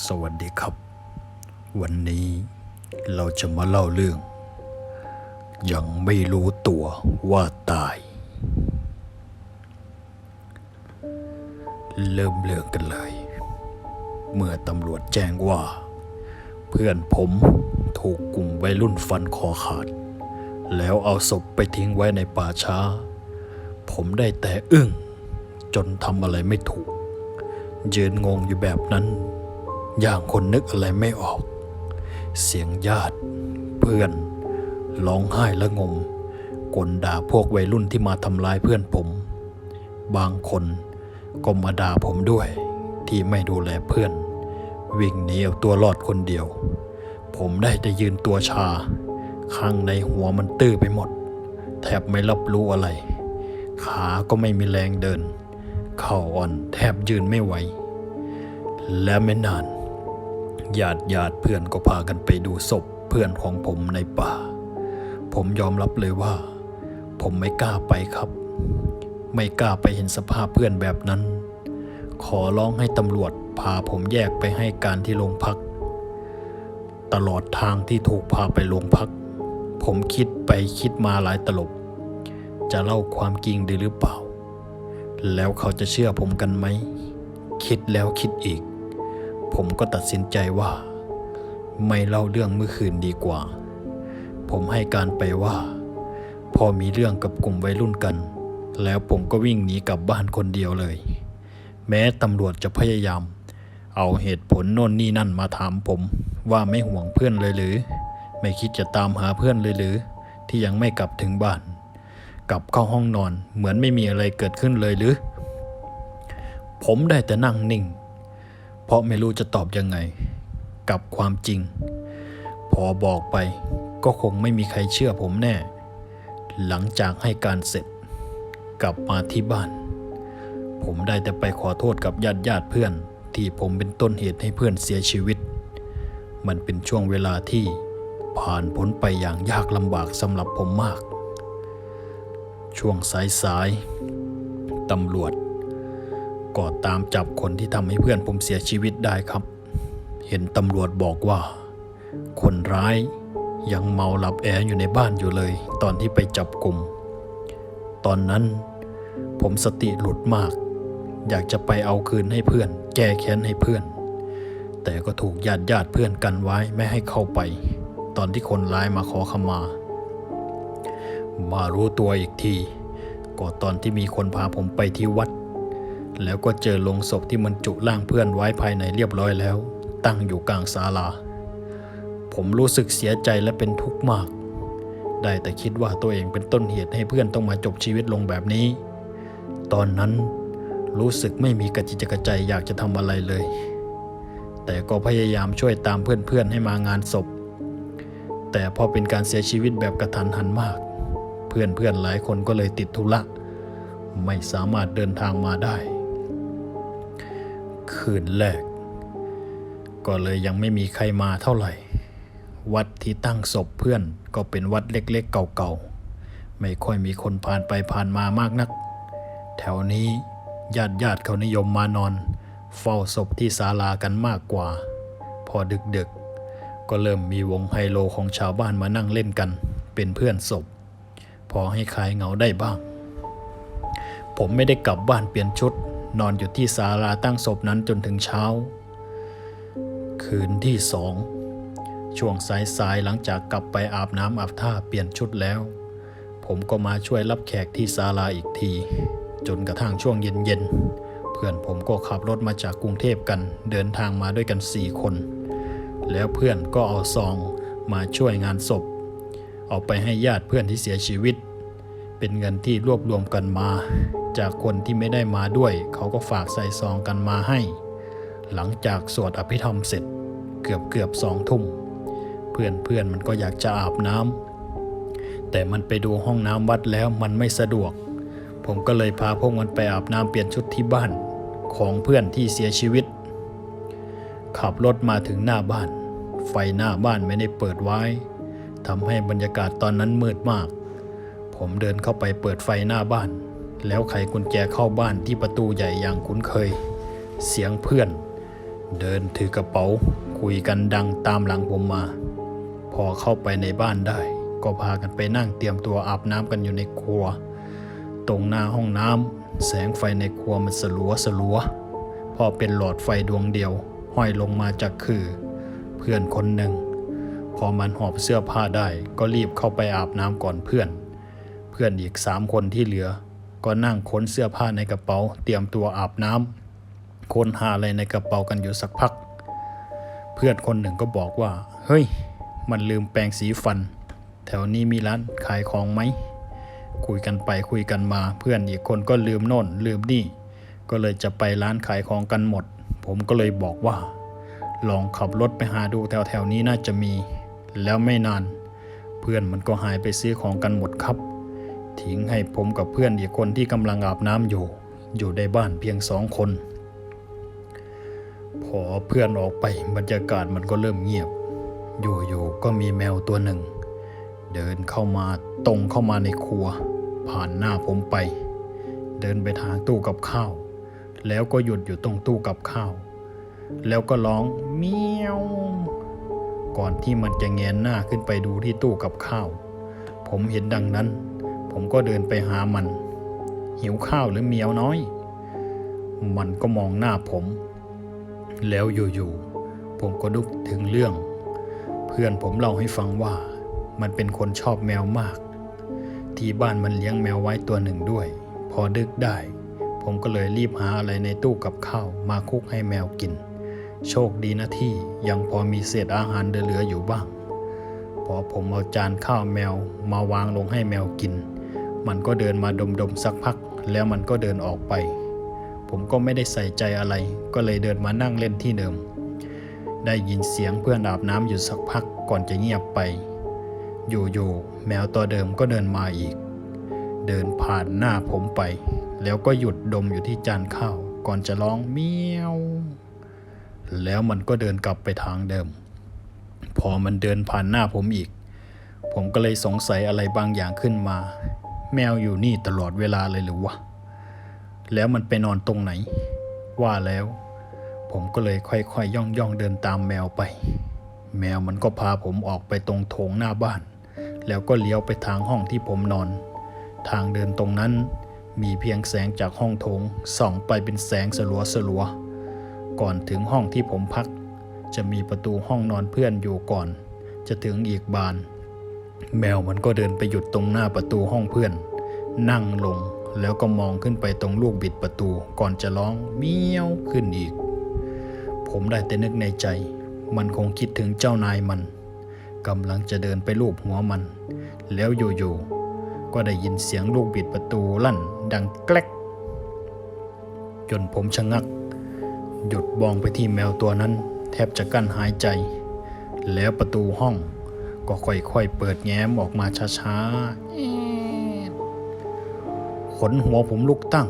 สวัสดีครับ วันนี้เราจะมาเล่าเรื่อง ยังไม่รู้ตัวว่าตาย เริ่มเรื่องกันเลย เมื่อตำรวจแจ้งว่า เพื่อนผมถูกกลุ่มวัยรุ่นฟันคอขาด แล้วเอาศพไปทิ้งไว้ในป่าช้า ผมได้แต่อึ้ง จนทำอะไรไม่ถูกยืนงงอยู่แบบนั้น อย่างคนนึกอะไรไม่ออก เสียงญาติ เพื่อนร้องไห้และงมกลด่าพวกวัยรุ่นที่มาทำร้ายเพื่อนผม บางคนก็มาด่าผมด้วย ที่ไม่ดูแลเพื่อน วิ่งหนีเอาตัวรอดคนเดียว ผมได้แต่ยืนตัวชา ข้างในหัวมันตื้อไปหมด แทบไม่รับรู้อะไร ขาก็ไม่มีแรงเดิน เข่าอ่อนแทบยืนไม่ไหว และไม่นาน ญาติญาติเพื่อนก็พากันไปดูศพเพื่อนของผมในป่า ผมยอมรับเลยว่า ผมไม่กล้าไปครับ ไม่กล้าไปเห็นสภาพเพื่อนแบบนั้น ขอร้องให้ตำรวจพาผมแยกไปให้การที่โรงพัก ตลอดทางที่ถูกพาไปโรงพัก ผมคิดไปคิดมาหลายตลบ จะเล่าความจริงดีหรือเปล่า แล้วเขาจะเชื่อผมกันไหม คิดแล้วคิดอีก ผมก็ตัดสินใจว่า ไม่เล่าเรื่องเมื่อคืนดีกว่า ผมให้การไปว่า พอมีเรื่องกับกลุ่มวัยรุ่นกัน แล้วผมก็วิ่งหนีกลับบ้านคนเดียวเลย แม้ตำรวจจะพยายาม เอาเหตุผลโน่นนี่นั่นมาถามผมว่าไม่ห่วงเพื่อนเลยหรือ ไม่คิดจะตามหาเพื่อนเลยหรือ ที่ยังไม่กลับถึงบ้าน กลับเข้าห้องนอนเหมือนไม่มีอะไรเกิดขึ้นเลยหรือ ผมได้แต่นั่งนิ่ง เพราะไม่รู้จะตอบยังไง กับความจริง พอบอกไปก็คงไม่มีใครเชื่อผมแน่ หลังจากให้การเสร็จ กลับมาที่บ้าน ผมได้แต่ไปขอโทษกับญาติญาติเพื่อน ที่ผมเป็นต้นเหตุให้เพื่อนเสียชีวิต มันเป็นช่วงเวลาที่ผ่านพ้นไปอย่างยากลำบากสำหรับผมมาก ช่วงสายๆตำรวจ ก็ตามจับคนที่ทำให้เพื่อนผมเสียชีวิตได้ครับ เห็นตำรวจบอกว่า คนร้ายยังเมาหลับแออยู่ในบ้านอยู่เลย ตอนที่ไปจับกลุ่ม ตอนนั้นผมสติหลุดมาก อยากจะไปเอาคืนให้เพื่อน แก้แค้นให้เพื่อน แต่ก็ถูกญาติญาติเพื่อนกันไว้ไม่ให้เข้าไป ตอนที่คนร้ายมาขอขมา มารู้ตัวอีกทีก็ตอนที่มีคนพาผมไปที่วัด แล้วก็เจอโลงศพที่มันจุร่างเพื่อนไว้ภายในเรียบร้อยแล้ว ตั้งอยู่กลางศาลา ผมรู้สึกเสียใจและเป็นทุกข์มาก ได้แต่คิดว่าตัวเองเป็นต้นเหตุให้เพื่อนต้องมาจบชีวิตลงแบบนี้ ตอนนั้นรู้สึกไม่มีกระจิตกระใจอยากจะทำอะไรเลย แต่ก็พยายามช่วยตามเพื่อนๆให้มางานศพ แต่พอเป็นการเสียชีวิตแบบกระทันหันมาก เพื่อนๆหลายคนก็เลยติดธุระไม่สามารถเดินทางมาได้ คืนแรก ก็เลยยังไม่มีใครมาเท่าไหร่ วัดที่ตั้งศพเพื่อนก็เป็นวัดเล็กๆเก่าๆ ไม่ค่อยมีคนผ่านไปผ่านมามากนัก แถวนี้ญาติญาติๆเขานิยมมานอน เฝ้าศพที่ศาลากันมากกว่า พอดึกๆ ก็เริ่มมีวงไฮโลของชาวบ้านมานั่งเล่นกัน เป็นเพื่อนศพ พอให้คลายเหงาได้บ้าง ผมไม่ได้กลับบ้านเปลี่ยนชุด นอนอยู่ที่ศาลาตั้งศพนั้นจนถึงเช้า คืนที่สองช่วงสายๆหลังจากกลับไปอาบน้ำอาบท่าเปลี่ยนชุดแล้ว ผมก็มาช่วยรับแขกที่ศาลาอีกที จนกระทั่งช่วงเย็นๆ เพื่อนผมก็ขับรถมาจากกรุงเทพกัน เดินทางมาด้วยกันสี่คน แล้วเพื่อนก็เอาซองมาช่วยงานศพ เอาไปให้ญาติเพื่อนที่เสียชีวิต เป็นเงินที่รวบรวมกันมา จากคนที่ไม่ได้มาด้วย เขาก็ฝากใส่ซองกันมาให้ หลังจากสวดอภิธรรมเสร็จ เกือบเกือบสองทุ่ม เพื่อนเพื่อนมันก็อยากจะอาบน้ำแต่มันไปดูห้องน้ำวัดแล้วมันไม่สะดวก ผมก็เลยพาพวกมันไปอาบน้ำเปลี่ยนชุดที่บ้านของเพื่อนที่เสียชีวิต ขับรถมาถึงหน้าบ้าน ไฟหน้าบ้านไม่ได้เปิดไว้ทำให้บรรยากาศตอนนั้นมืดมาก ผมเดินเข้าไปเปิดไฟหน้าบ้าน แล้วไขกุญแจเข้าบ้านที่ประตูใหญ่อย่างคุ้นเคย เสียงเพื่อน เดินถือกระเป๋า คุยกันดังตามหลังผมมา พอเข้าไปในบ้านได้ ก็พากันไปนั่งเตรียมตัวอาบน้ำกันอยู่ในครัว ตรงหน้าห้องน้ำแสงไฟในครัวมันสลัวสลัวพอเป็นหลอดไฟดวงเดียว ห้อยลงมาจากคือ เพื่อนคนหนึ่ง พอมันหอบเสื้อผ้าได้ก็รีบเข้าไปอาบน้ำก่อนเพื่อน เพื่อนอีกสามคนที่เหลือ ก็นั่งค้นเสื้อผ้าในกระเป๋า เตรียมตัวอาบน้ำค้นหาอะไรในกระเป๋ากันอยู่สักพัก เพื่อนคนหนึ่งก็บอกว่า เฮ้ย มันลืมแปรงสีฟัน แถวนี้มีร้านขายของไหม คุยกันไปคุยกันมา เพื่อนอีกคนก็ลืมโน่น ลืมนี่ ก็เลยจะไปร้านขายของกันหมด ผมก็เลยบอกว่า ลองขับรถไปหาดูแถวแถวนี้น่าจะมี แล้วไม่นาน เพื่อนมันก็หายไปซื้อของกันหมดครับ ทิ้งให้ผมกับเพื่อนอีกคนที่กำลังอาบน้ำอยู่ อยู่ในบ้านเพียงสองคน พอเพื่อนออกไปบรรยากาศมันก็เริ่มเงียบ อยู่ๆก็มีแมวตัวหนึ่ง เดินเข้ามาตรงเข้ามาในครัว ผ่านหน้าผมไป เดินไปทางตู้กับข้าว แล้วก็หยุดอยู่ตรงตู้กับข้าว แล้วก็ร้องเมียวก่อนที่มันจะแงนหน้าขึ้นไปดูที่ตู้กับข้าว ผมเห็นดังนั้น ผมก็เดินไปหามัน หิวข้าวหรือเมียวน้อย มันก็มองหน้าผม แล้วอยู่ๆผมก็นึกถึงเรื่อง เพื่อนผมเล่าให้ฟังว่ามันเป็นคนชอบแมวมาก ที่บ้านมันเลี้ยงแมวไว้ตัวหนึ่งด้วย พอดึกได้ ผมก็เลยรีบหาอะไรในตู้กับข้าวมาคุกให้แมวกิน โชคดีนะที่ยังพอมีเศษอาหารเหลืออยู่บ้างพอผมเอาจานข้าวแมวมาวางลงให้แมวกิน มันก็เดินมาดมๆสักพัก แล้วมันก็เดินออกไป ผมก็ไม่ได้ใส่ใจอะไร ก็เลยเดินมานั่งเล่นที่เดิม ได้ยินเสียงเพื่อนอาบน้ำอยู่สักพักก่อนจะเงียบไป อยู่ๆแมวตัวเดิมก็เดินมาอีก เดินผ่านหน้าผมไป แล้วก็หยุดดมอยู่ที่จานข้าว ก่อนจะร้องเมียว แล้วมันก็เดินกลับไปทางเดิม พอมันเดินผ่านหน้าผมอีก ผมก็เลยสงสัยอะไรบางอย่างขึ้นมา แมวอยู่นี่ตลอดเวลาเลยหรือวะ แล้วมันไปนอนตรงไหน ว่าแล้ว ผมก็เลยค่อยๆย่องย่องเดินตามแมวไป แมวมันก็พาผมออกไปตรงโถงหน้าบ้าน แล้วก็เลี้ยวไปทางห้องที่ผมนอน ทางเดินตรงนั้นมีเพียงแสงจากห้องโถงส่องไปเป็นแสงสลัวสลัวๆก่อนถึงห้องที่ผมพัก จะมีประตูห้องนอนเพื่อนอยู่ก่อน จะถึงอีกบาน แมวมันก็เดินไปหยุดตรงหน้าประตูห้องเพื่อน นั่งลงแล้วก็มองขึ้นไปตรงลูกบิดประตูก่อนจะร้องเมี้ยวขึ้นอีก ผมได้แต่นึกในใจ มันคงคิดถึงเจ้านายมันกำลังจะเดินไปลูบหัวมัน แล้วอยู่ๆก็ได้ยินเสียงลูกบิดประตูลั่น ดังแกลกจนผมชะงัก หยุดมองไปที่แมวตัวนั้น แทบจะกั้นหายใจ แล้วประตูห้อง ก็ค่อยๆ เปิดแง้มออกมาช้าๆขนหัวผมลุกตั้ง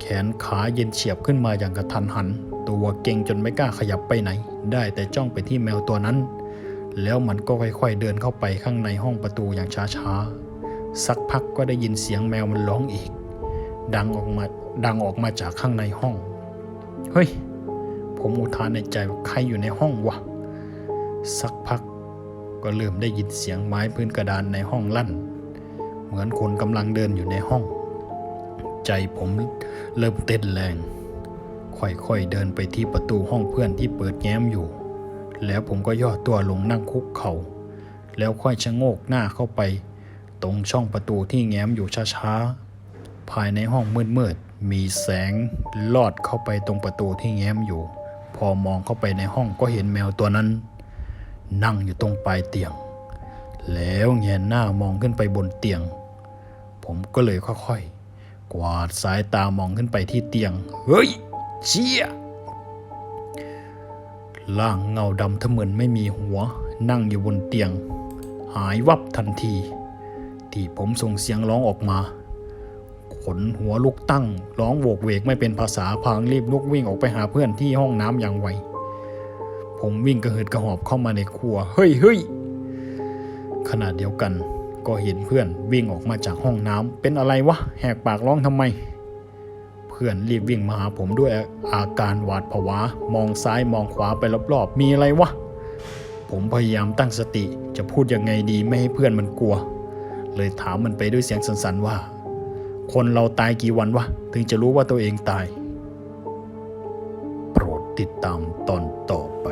แขนขาเย็นเฉียบขึ้นมาอย่างกระทันหัน ตัวเก่งจนไม่กล้าขยับไปไหน ได้แต่จ้องไปที่แมวตัวนั้น แล้วมันก็ค่อยๆ เดินเข้าไปข้างในห้องประตูอย่างช้าๆ สักพักก็ได้ยินเสียงแมวมันร้องอีก ดังออกมาดังออกมาจากข้างในห้อง เฮ้ย ผมอุทานในใจว่าใครอยู่ในห้องวะ สักพัก ก็เริ่มได้ยินเสียงไม้พื้นกระดานในห้องลั่น เหมือนคนกำลังเดินอยู่ในห้อง ใจผมเริ่มเต้นแรง ค่อยๆเดินไปที่ประตูห้องเพื่อนที่เปิดแง้มอยู่ แล้วผมก็ย่อตัวลงนั่งคุกเขา่าแล้วค่อยชะโงกหน้าเข้าไป ตรงช่องประตูที่แง้มอยู่ช้าๆ ภายในห้องมืดๆ มีแสงลอดเข้าไปตรงประตูที่แง้มอยู่ พอมองเข้าไปในห้องก็เห็นแมวตัวนั้น นั่งอยู่ตรงปลายเตียง แล้วแงนหน้ามองขึ้นไปบนเตียง ผมก็เลยค่อยๆ กวาดสายตามองขึ้นไปที่เตียง เฮ้ย เชี่ยร่างเงาดำทะมึนไม่มีหัว นั่งอยู่บนเตียง หายวับทันที ที่ผมส่งเสียงร้องออกมาขนหัวลุกตั้ง ร้องโวกเวกไม่เป็นภาษาพางรีบลุกวิ่งออกไปหาเพื่อนที่ห้องน้ำอย่างไว ผมวิ่งกระหืดกระหอบเข้ามาในครัว เฮ้ยเฮ้ยขณะเดียวกัน ก็เห็นเพื่อนวิ่งออกมาจากห้องน้ำเป็นอะไรวะ แหกปากร้องทำไม เพื่อนรีบวิ่งมาหาผมด้วยอาการหวาดผวา มองซ้ายมองขวาไปรอบๆ มีอะไรวะ ผมพยายามตั้งสติจะพูดยังไงดีไม่ให้เพื่อนมันกลัว เลยถามมันไปด้วยเสียงสั่นๆว่า คนเราตายกี่วันวะ ถึงจะรู้ว่าตัวเองตาย โปรดติดตามตอนต่อไป